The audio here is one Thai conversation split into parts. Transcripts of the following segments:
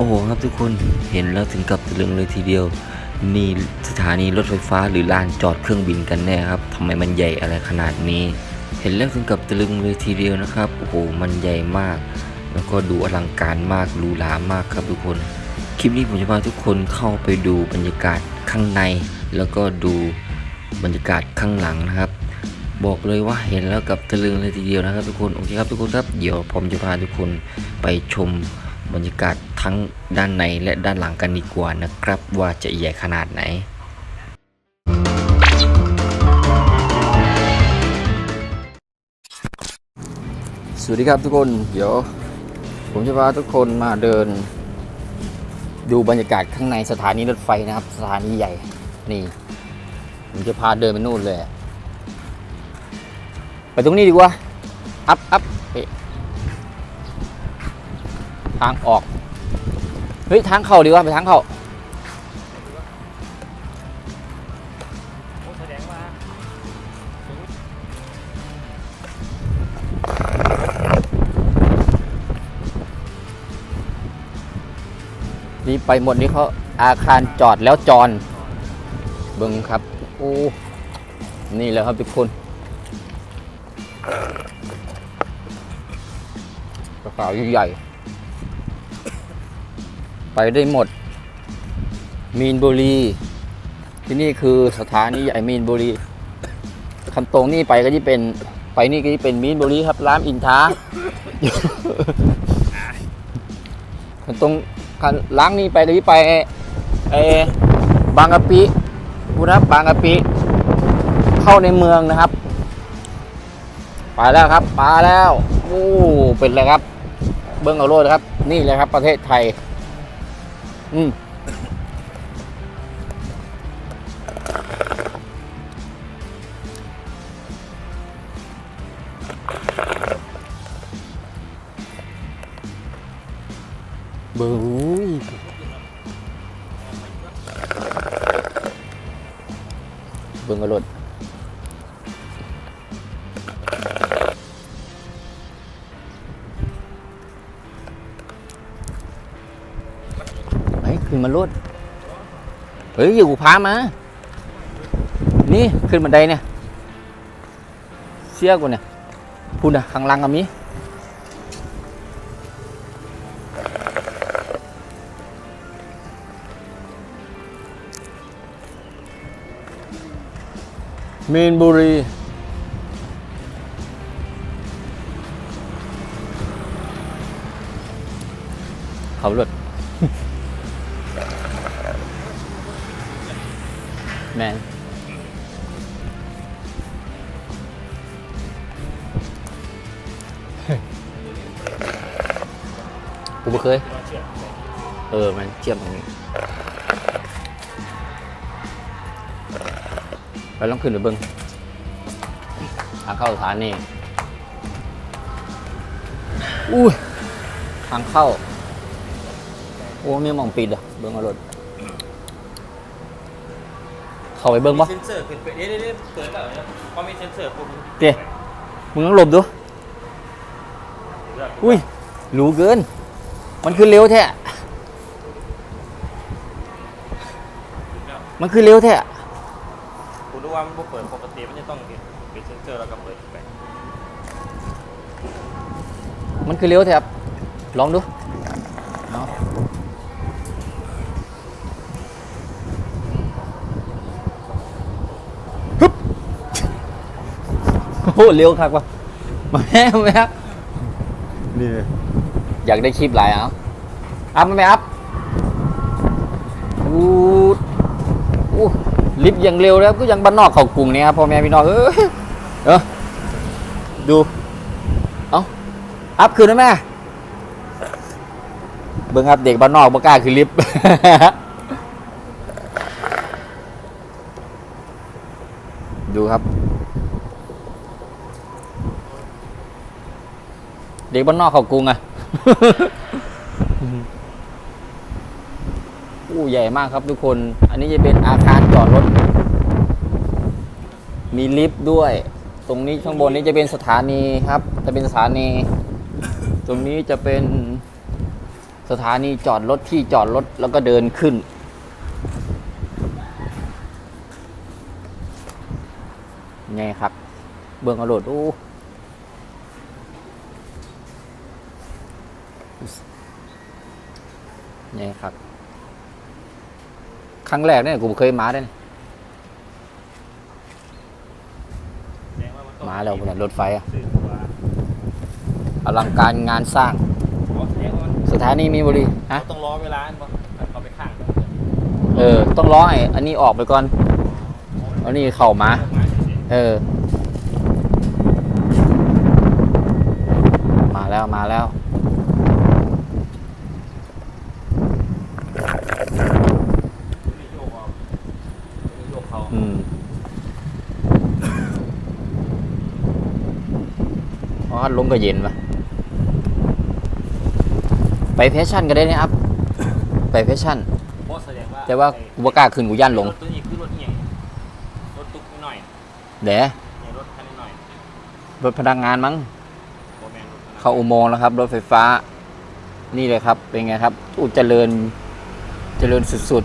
โอ้โหครับทุกคนเห็นแล้วถึงกับตะลึงเลยทีเดียว นี่สถานีรถไฟฟ้าหรือลานจอดเครื่องบินกันแน่ครับทำไมมันใหญ่อะไรขนาดนี้ เห็นแล้วถึงกับตะลึงเลยทีเดียวนะครับโอ้โหมันใหญ่มาก แล้วก็ดูอลังการมากหรูหรามากครับทุกคน คลิปนี้ผมจะพาทุกคนเข้าไปดูบรรยากาศข้างใน แล้วก็ดูบรรยากาศข้างหลังนะครับบอกเลยว่าเห็นแล้วกับตะลึงเลยทีเดียวนะครับทุกคนโอเคครับทุกคนครับเดี๋ยวผมจะพาทุกคนไปชมบรรยากาศ ทั้งด้านในและด้านหลังกันดีกว่านะครับ ว่าจะใหญ่ขนาดไหน สวัสดีครับทุกคน เดี๋ยว ผมจะพาทุกคนมาเดิน ดูบรรยากาศข้างในสถานีรถไฟนะครับ สถานีใหญ่นี่ผมจะพาเดินไปนู่นเลย ไปตรงนี้ดีกว่า อัพอัพทางออก เฮ้ยทางเข้าดีกว่าไปทางเข้านี่ไปหมดนี่เขาอาคารจอดแล้วจอนเบิ้งครับโอ้นี่แหละครับทุกคนกระเป๋าใหญ่ ไปได้หมด มีนบุรี ที่นี่คือสถานีใหญ่มีนบุรีคันตรงนี่ไปก็จะเป็นไปนี่ก็จะเป็นมีนบุรีครับร้านอินท้าคันตรงคันล้างนี่ไปก็จะไปเอบางกะปิพูนะครับบางกะปิเข้าในเมืองนะครับไปแล้วครับมาแล้วโอ้เป็นเลยครับ เบิ้งเอาโลดครับ นี่เลยครับประเทศไทย อืม เฮ้ยขึ้นมาลดเฮ้ยอยู่พามา นี่ขึ้นบันไดเนี่ยเสียกูเนี่ยพูดนะข้างล่างก็มีมีนบุรีเขารถ แมนกูไม่เคย เออ มันเจียมตรงนี้ไปลองขึ้นไปเบิ้งทางเข้าสถานีอู้ยทางเข้า โอ้มีหมองปิดอะ เบิ้งเอารถ เข้าไปเบิ้งปะเซนเซอร์ขึ้นไปเอ๊ะเอ๊ะเปิดแล้วเนี่ยพอมีเซนเซอร์ปุ๊บเตี้ยมึงต้องหลบดู อุ้ยรู้เกิน มันคือเร็วแท้มันคือเร็วแท้กูรู้ว่ามันบ่เปิดปกติมันจะต้องปิดเซนเซอร์แล้วก็เปิดไปมันคือเร็วแท้ครับลองดูเอาฮึบ โอ้โหเร็วคักว่ะมาแม่มาแม่นี่ อยากได้คลิปหลายเอาอัพมาไหมอัพอู้อู้ลิฟต์อย่างเร็วแล้วก็ยังบ้านนอกเขากรุงเนี่ยครับพ่อแม่พี่น้องเออเออดู เอาอัพคืนได้ไหมเบิ่งครับเด็กบ้านนอกบ่กล้าคือลิฟต์ ดูครับ เด็กบ้านนอกเขากรุงอะอู้ใหญ่มากครับทุกคน อันนี้จะเป็นอาคารจอดรถ มีลิฟต์ด้วย ตรงนี้ข้างบนนี้จะเป็นสถานีครับ จะเป็นสถานี ตรงนี้จะเป็นสถานีจอดรถที่จอดรถแล้วก็เดินขึ้น ไงครับ เบื้องอรดโอ้ ไงครับ ครั้งแรกเนี่ยกูเคยมาได้นี่แสดงว่ามันต้องมาแล้วเนี่ยรถไฟอะสื่อว่าอลังการงานสร้างอ๋อแสดงว่ามันสถานีมีนบุรีฮะเขาต้องรอเวลาอันบ่เขาไปข้างกันเออ ต้องร้อยอันนี้ออกไปก่อนอันนี้เข้ามาออกมาเฉยเออ มาแล้วมาแล้ว ๆมีโยกออกมีโยกเขา อืม อ๋อลมก็เย็นปะไปแฟชั่นก็ได้นะครับ ไปแฟชั่น เพราะแสดงว่าแต่ว่ากูบ่กล้าขึ้นกูย่านหลงรถตัวนี้คือรถเอียงรถตุ๊กหน่อยเดี๋ยวเนี่ยรถคันนี้หน่อยรถพนักงานมั้ง โบแมนรถคันนั้นเข้าอุโมงค์แล้วครับ รถไฟฟ้า นี่เลยครับ เป็นไงครับอู้เจริญ เจริญสุด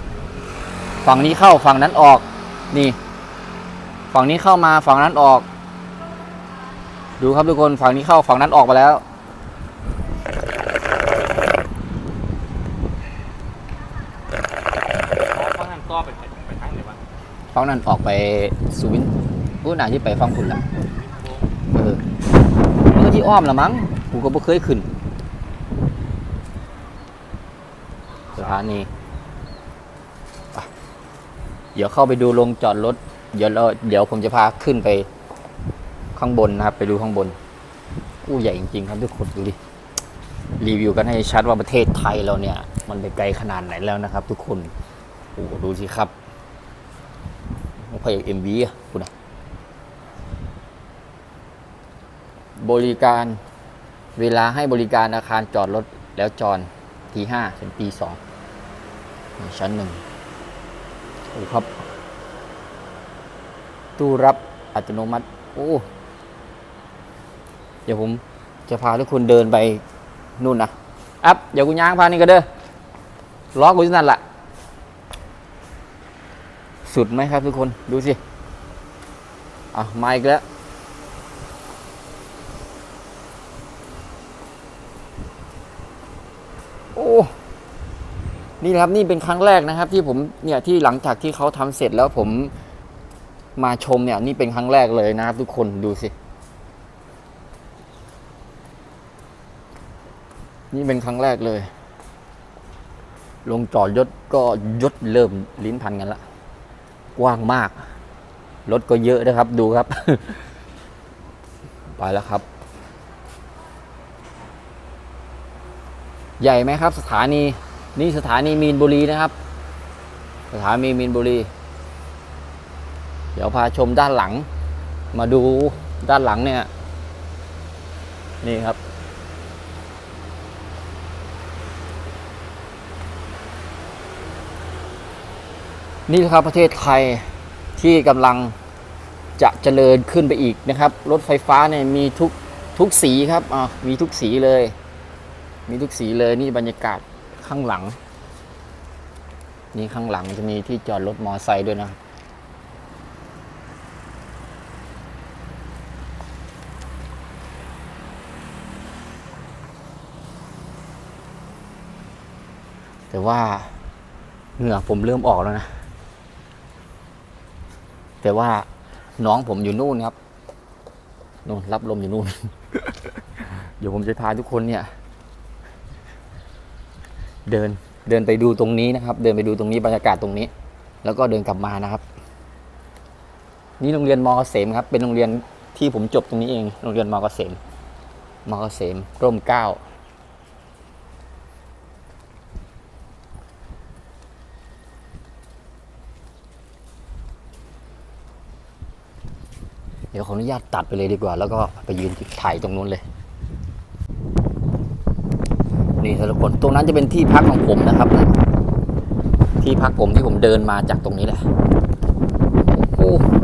ๆ ฝั่งนี้เข้าฝั่งนั้นออก นี่ ฝั่งนี้เข้ามาฝั่งนั้นออก ดูครับทุกคนฝั่งนี้เข้าฝั่งนั้นออกมาแล้ว เพราะนั่นก็ไปไปทางไหนวะฝั่งนั้นออกไปสุวินอู้น่าจะไปฟังคุณละโบเออเมื่อที่อ้อมละมั้งกูก็บ่เคยขึ้นสถานีไปเดี๋ยวเข้าไปดูโรงจอดรถ เดี๋ยวเราเดี๋ยวผมจะพาขึ้นไป ข้างบนนะครับ ไปดูข้างบนอู้ใหญ่จริงๆครับทุกคนดูดิรีวิวกันให้ชัดว่าประเทศไทยเราเนี่ย มันไปไกลขนาดไหนแล้วนะครับ ทุกคนโอ้ดูสิครับพระเอกเอ็มวีอะคุณนะบริการเวลาให้บริการอาคารจอดรถแล้วจอนทีห้าถึงตีสองชั้นหนึ่งโอ้ครับ ตู้รับอัตโนมัติ โอ้ เดี๋ยวผมจะพาทุกคนเดินไปนู่นนะอัพเดี๋ยวกูย่างพานี่ก็เด้อล็อกกูที่นั่นแหละสุดไหมครับทุกคนดูสิอะมาอีกแล้วโอ้นี่นะครับนี่เป็นครั้งแรกนะครับ ที่ผมเนี่ยที่หลังจากที่เขาทำเสร็จแล้วผมมาชมเนี่ยนี่เป็นครั้งแรกเลยนะครับทุกคนดูสิ นี่เป็นครั้งแรกเลย ลงจอดยศก็ยศเริ่มลิ้นพันกันละ กว้างมาก รถก็เยอะนะครับ ดูครับ ไปแล้วครับ ใหญ่ไหมครับ สถานี นี่สถานีมีนบุรีนะครับ สถานีมีนบุรี เดี๋ยวพาชมด้านหลัง มาดูด้านหลังเนี่ย นี่ครับ นี่ครับประเทศไทยที่กำลังจะเจริญขึ้นไปอีกนะครับ รถไฟฟ้าเนี่ยมีทุกทุกสีครับอ่ามีทุกสีเลย มีทุกสีเลยนี่บรรยากาศข้างหลัง นี่ข้างหลังจะมีที่จอดรถมอไซค์ด้วยนะแต่ว่าเหงื่อผมเริ่มออกแล้วนะ แต่ว่าน้องผมอยู่นู่นครับนู่นรับลมอยู่นู่น เดี๋ยวผมจะพาทุกคนเนี่ย เดินเดินไปดูตรงนี้นะครับ เดินไปดูตรงนี้บรรยากาศตรงนี้ แล้วก็เดินกลับมานะครับ นี่โรงเรียนมอเกษมครับ เป็นโรงเรียนที่ผมจบตรงนี้เอง โรงเรียนมอเกษมมอเกษมร่มเก้าเดี๋ยว ขออนุญาตตัดไปเลยดีกว่า แล้วก็ไปยืนถ่ายตรงนู้นเลย นี่ทุกคนตรงนั้นจะเป็นที่พักของผมนะครับ ที่พักผมที่ผมเดินมาจากตรงนี้แหละโอ้โห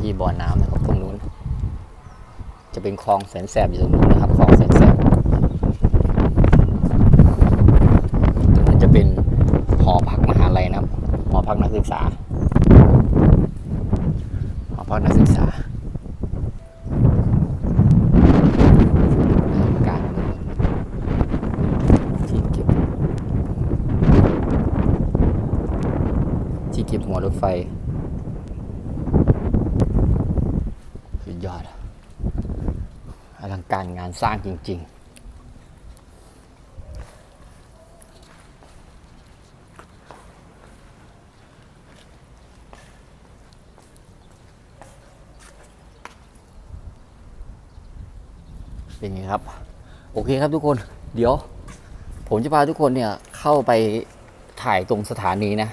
ที่บ่อน้ำนะครับตรงนู้น จะ เป็นคลองแสนแสบอยู่ตรงนู้นนะครับคลองแสนแสบตรงนั้นจะเป็นหอพักมหาลัยนะครับ หอพักนักศึกษา หอพักนักศึกษาการที่เก็บที่เก็บหัวรถไฟสุดยอด อลัง การงานสร้างจริง ๆเป็นไงครับ โอเคครับทุกคนเดี๋ยว ผมจะพาทุกคนเนี่ยเข้าไปถ่ายตรงสถานีนะ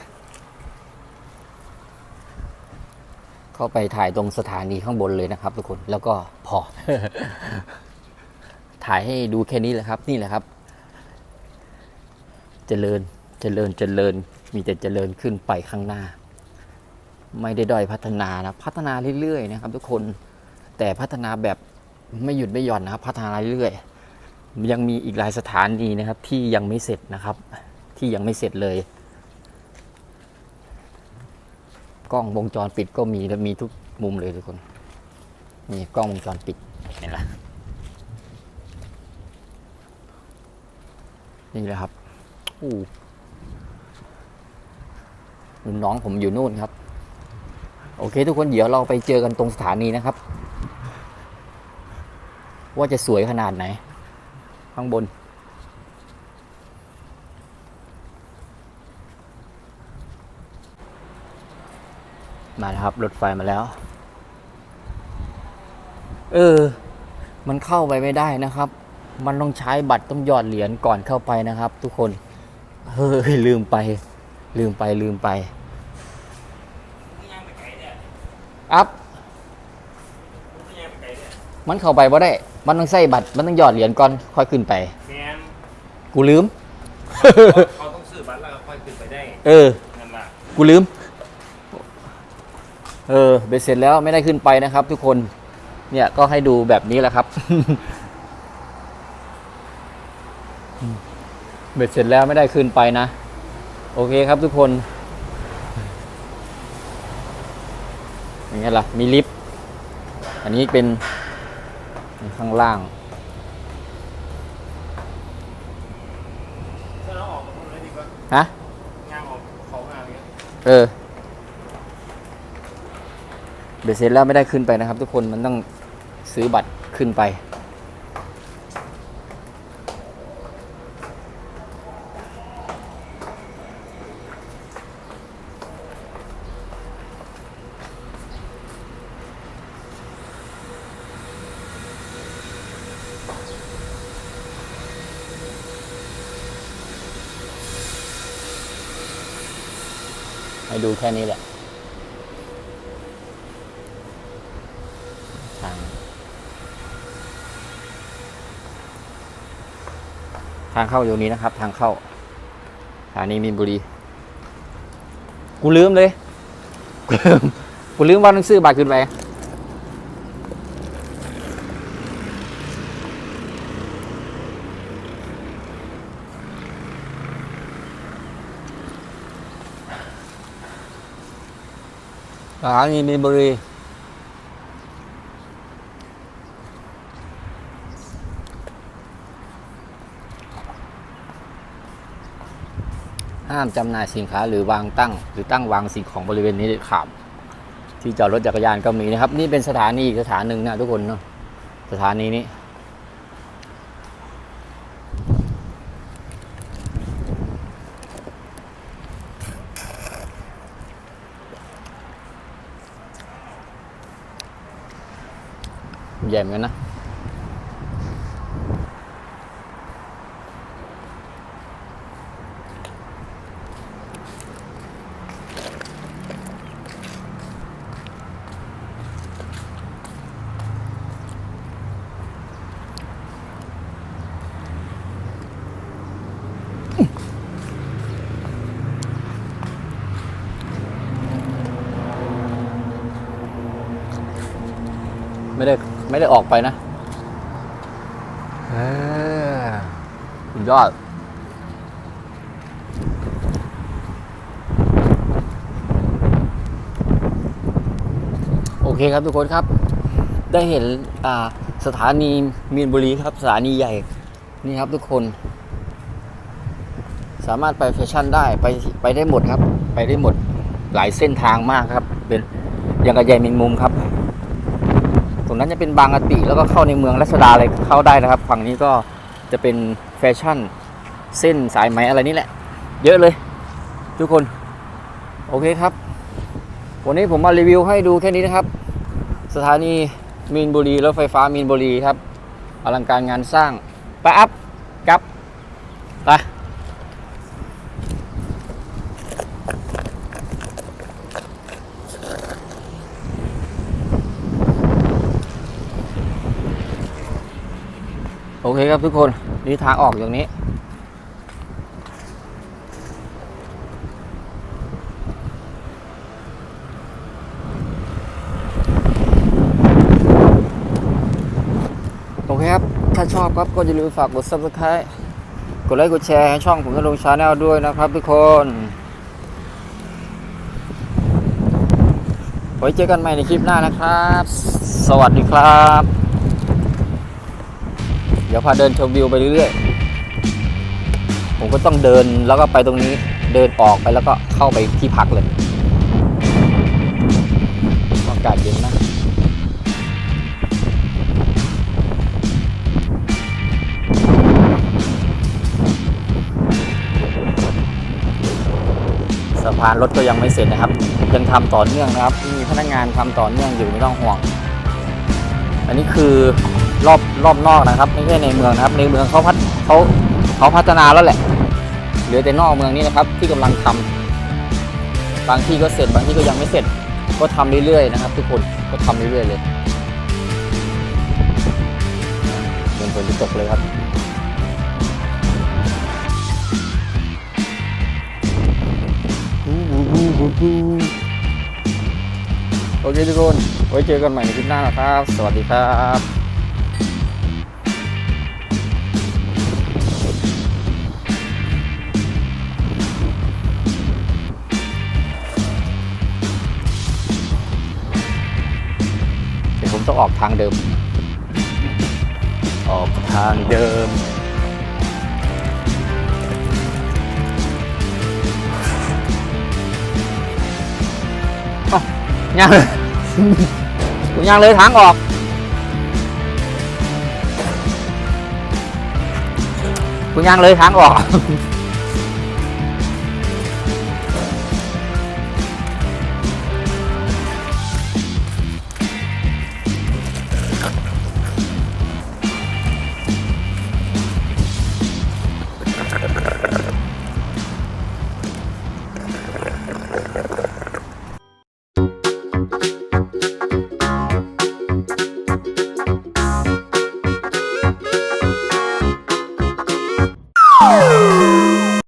เข้าไปถ่ายตรงสถานีข้างบนเลยนะครับทุกคนแล้วก็พอ ถ่ายให้ดูแค่นี้แหละครับ นี่แหละครับ เจริญเจริญเจริญ มีแต่เจริญขึ้นไปข้างหน้า ไม่ได้ด้อยพัฒนานะ พัฒนาเรื่อยๆนะครับ ทุกคน แต่พัฒนาแบบไม่หยุดไม่หย่อนนะครับ พัฒนาเรื่อยๆ ยังมีอีกหลายสถานีนะครับ ที่ยังไม่เสร็จนะครับ ที่ยังไม่เสร็จเลย กล้องวงจรปิดก็มีและมีทุกมุมเลยทุกคน นี่กล้องวงจรปิดเห็นไห นี่แหละครับอู้รุ่นน้องผมอยู่นู่นครับ โอเค ทุกคนเดี๋ยวเราไปเจอกันตรงสถานีนะครับ ว่าจะสวยขนาดไหน ข้างบน มาแล้วครับรถไฟมาแล้ว เออ มันเข้าไปไม่ได้นะครับ มันต้องใช้บัตรต้องหยอดเหรียญก่อนเข้าไปนะครับ ทุกคน เฮ้ยลืมไป ลืมไปลืมไปย่างไปไกลเนี่ยอัพย่างไปไกลเนี่ยมันเข้าไปบ่ได้ มันต้องใส่บัตร มันต้องหยอดเหรียญก่อน ค่อยขึ้นไป แมนกูลืม เขาต้องซื้อบัตรแล้วก็ค่อยขึ้นไปได้เออ นั่นแหละกูลืม เออเบ็ดเสร็จแล้วไม่ได้ขึ้นไปนะครับ ทุกคน เนี่ยก็ให้ดูแบบนี้แหละครับ เบ็ดเสร็จแล้วไม่ได้ขึ้นไปนะ โอเคครับทุกคนอย่างเงี้ยล่ะ มีลิฟต์อันนี้เป็นข้างล่างฮะย่างออกเขางานเงี้ยเออเบ็ดเสร็จแล้วไม่ได้ขึ้นไปนะครับ ทุกคนมันต้องซื้อบัตรขึ้นไป ให้ดูแค่นี้แหละ ทาง ทางเข้าอยู่นี้นะครับ ทางเข้าสถานีมีนบุรี กูลืมเลย กูลืม กูลืมว่าต้องซื้อบัตรขึ้นไป สถานีมีนบุรีห้ามจำหน่ายสินค้าหรือวางตั้ง หรือตั้งวางสิ่งของบริเวณนี้เด็ดขาดที่จอดรถจักรยานก็มีนะครับ นี่เป็นสถานีอีกสถานหนึ่งนะทุกคนเนาะสถานีนี้ ใหญ่เหมือนกันนะ ได้ไม่ได้ออกไปนะเออสุดยอด โอเคครับทุกคนครับ ได้เห็นอ่าสถานีมีนบุรีครับ สถานีใหญ่ นี่ครับทุกคน สามารถไปแฟชั่นได้ไปไปได้หมดครับ ไปได้หมดหลายเส้นทางมากครับ เป็นอย่างกับใหญ่มินมุมครับ นั้นจะเป็นบางกะปิแล้วก็เข้าในเมืองรัชดาอะไรเข้าได้นะครับ ฝั่งนี้ก็จะเป็นแฟชั่นเส้นสายไหมอะไรนี่แหละ เยอะเลย ทุกคน โอเคครับ วันนี้ผมมารีวิวให้ดูแค่นี้นะครับ สถานีมีนบุรีรถไฟฟ้ามีนบุรีครับ อลังการงานสร้างไปอัพกับไป ครับทุกคนนี่ทางออกอย่างนี้โอเคครับ ถ้าชอบครับก็อย่าลืมฝากกด subscribe กดไลค์กดแชร์ให้ช่องผมจะลงชาแนลด้วยนะครับทุกคนไว้เจอกันใหม่ในคลิปหน้านะครับ สวัสดีครับ ดี๋ยวพาเดินชมวิวไปเรื่อยๆ ผมก็ต้องเดินแล้วก็ไปตรงนี้ เดินออกไปแล้วก็เข้าไปที่พักเลย อากาศเย็นนะสะพานรถก็ยังไม่เสร็จนะครับ ยังทำต่อเนื่องนะครับ มีพนักงานทำต่อเนื่องอยู่ไม่ต้องห่วง อันนี้คือ รอบรอบนอกนะครับ ไม่ใช่ในเมืองนะครับ ในเมืองเขาพัฒเขาเขาพัฒนาแล้วแหละเหลือแต่นอกเมืองนี่นะครับ ที่กำลังทำบางที่ก็เสร็จบางที่ก็ยังไม่เสร็จ ก็ทำเรื่อยๆนะครับ ทุกคนก็ทำเรื่อยๆเลยเหมือนฝนจะตกเลยครับโอเคทุกคน ไว้เจอกันใหม่ในคลิปหน้านะครับ สวัสดีครับ ต้องออกทางเดิม ออกทางเดิม ย่างเลยกูย่างเลยทางออกกูย่างเลยทางออก